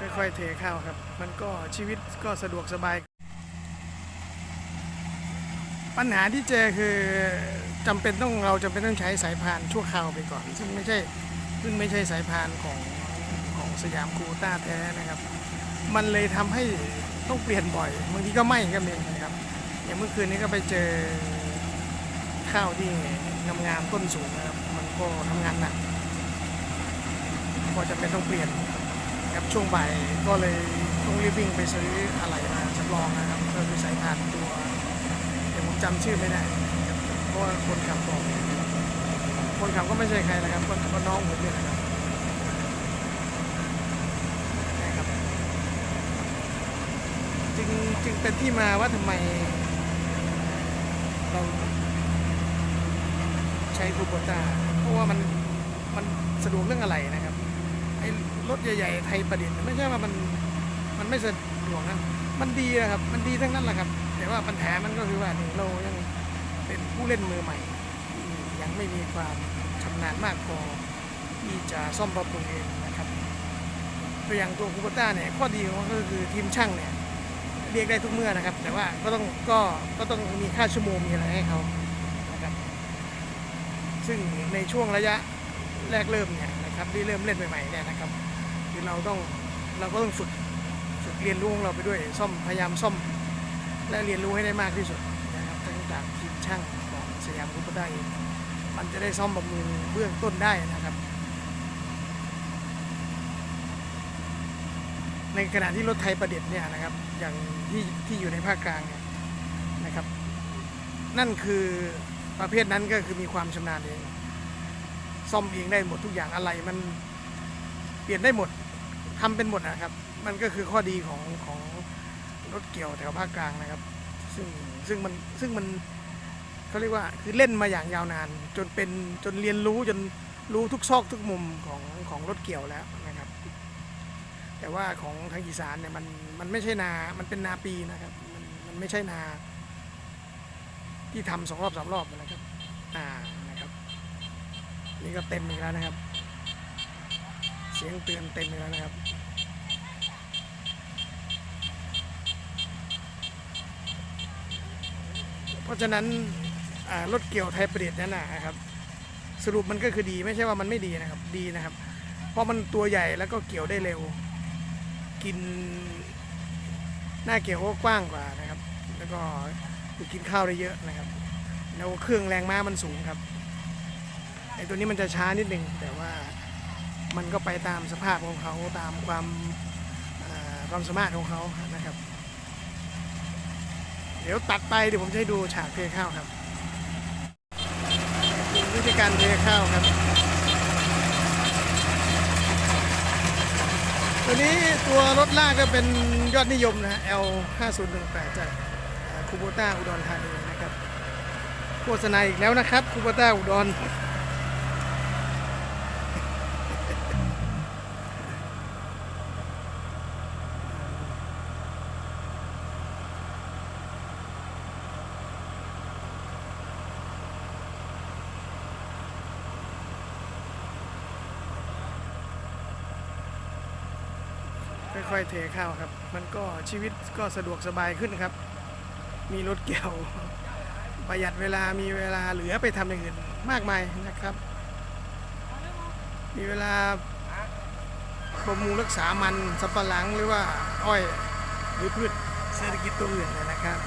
ค่อยๆเทข้าวครับ มันก็ชีวิตก็สะดวกสบาย ปัญหาที่เจอคือจำเป็นต้องเราจำเป็นต้องใช้สายพานชั่วคราวไปก่อน ซึ่งไม่ใช่ซึ่งไม่ใช่สายพานของของสยามคูต้าแท้นะครับ มันเลยทำให้ต้องเปลี่ยนบ่อยบางทีก็ไหม้ก็มีนะครับอย่างเมื่อคืนนี้ก็ไปเจอข้าวที่งามๆต้นสูงนะครับ มันก็ทำงานหนักก็จะเป็นต้องเปลี่ยน ครับช่วงบ่ายก็เลยต้องรีบวิ่งไปซื้ออะไรมาสำรองนะครับก็คือสายพานตัวเดี๋ยวผมจำชื่อไม่ได้นะครับเพราะว่าคนขับบอกคนขับก็ไม่ใช่ใครนะครับก็ก็น้องผมเนี่ยนะครับนะครับจึงจึงเป็นที่มาว่าทำไมเราใช้คูโบต้าเพราะว่ามันมันสะดวกเรื่องอะไรนะครับไอ้ รถใหญ่ๆไทยประดิษฐ์ไม่ใช่ว่ามันมันไม่สะดวกนะมันดีนะครับ มันดีทั้งนั้นแหละครับ แต่ว่าปัญหามันก็คือว่านี่เรายังเป็นผู้เล่นมือใหม่ ยังไม่มีความชำนาญมากพอที่จะซ่อมบำรุงเองนะครับตัวอย่างตัวคูโบต้าเนี่ยข้อดีของมันก็คือทีมช่างเนี่ยเรียกได้ทุกเมื่อนะครับ แต่ว่าก็ต้องก็ก็ต้องมีค่าชั่วโมงมีอะไรให้เขานะครับซึ่งในช่วงระยะแรกเริ่มเนี่ยนะครับที่เริ่มเล่นใหม่ๆเนี่ยนะครับ คือเราต้องเราก็ต้องฝึกฝึกเรียนรู้ของเราไปด้วยซ่อมพยายามซ่อม และเรียนรู้ให้ได้มากที่สุดนะครับทั้งจากทีมช่างของสยามกุปได้เองมันจะได้ซ่อมบำรุงเบื้องต้นได้นะครับ ในขณะที่รถไทยประดิษฐ์เนี่ยนะครับอย่างที่ที่อยู่ในภาคกลางเนี่ยนะครับ นั่นคือประเภทนั้นก็คือมีความชำนาญเองซ่อมเองได้หมดทุกอย่างอะไรมันเปลี่ยนได้หมด ทำเป็นหมดนะครับ มันก็คือข้อดีของของรถเกี่ยวแถวภาคกลางนะครับ ซึ่งซึ่งมันซึ่งมันเขาเรียกว่าคือเล่นมาอย่างยาวนาน จนเป็นจนเรียนรู้จนรู้ทุกซอกทุกมุมของของรถเกี่ยวแล้วนะครับ แต่ว่าของทางอีสานเนี่ยมันมันไม่ใช่นา มันเป็นนาปีนะครับ มันมันไม่ใช่นาที่ทำสองรอบสามรอบนะครับ อ่า นะครับ นี่ก็เต็มอีกแล้วนะครับ เสียงเตือนเต็มอีกแล้วนะครับเพราะฉะนั้นรถเกี่ยวไทยประดิษฐ์นั่นนะครับ สรุปมันก็คือดีไม่ใช่ว่ามันไม่ดีนะครับ ดีนะครับ เพราะมันตัวใหญ่แล้วก็เกี่ยวได้เร็ว กิน หน้าเกี่ยวก็กว้างกว่านะครับ แล้วก็กินข้าวได้เยอะนะครับ แล้วเครื่องแรงม้ามันสูงครับไอตัวนี้มันจะช้านิดนึงแต่ว่า มันก็ไปตามสภาพของเขาตามความความสามารถของเขานะครับ เดี๋ยวตัดไปเดี๋ยวผมจะให้ดูฉากเทข้าวครับวิธีการเทข้าวครับ ตัวนี้ตัวรถลากก็เป็นยอดนิยมนะฮะ L 5 0 1 8จากคูโบต้าอุดรธานีนะครับ โฆษณาอีกแล้วนะครับคูโบต้าอุดร ค่อยๆเทข้าวครับ มันก็ชีวิตก็สะดวกสบายขึ้นครับ มีรถเกี่ยวประหยัดเวลามีเวลาเหลือไปทำอย่างอื่นมากมายนะครับ มีเวลาบำรุงรักษามันสับปะหลังหรือว่าอ้อยหรือพืชเศรษฐกิจตัวอื่นนะครับ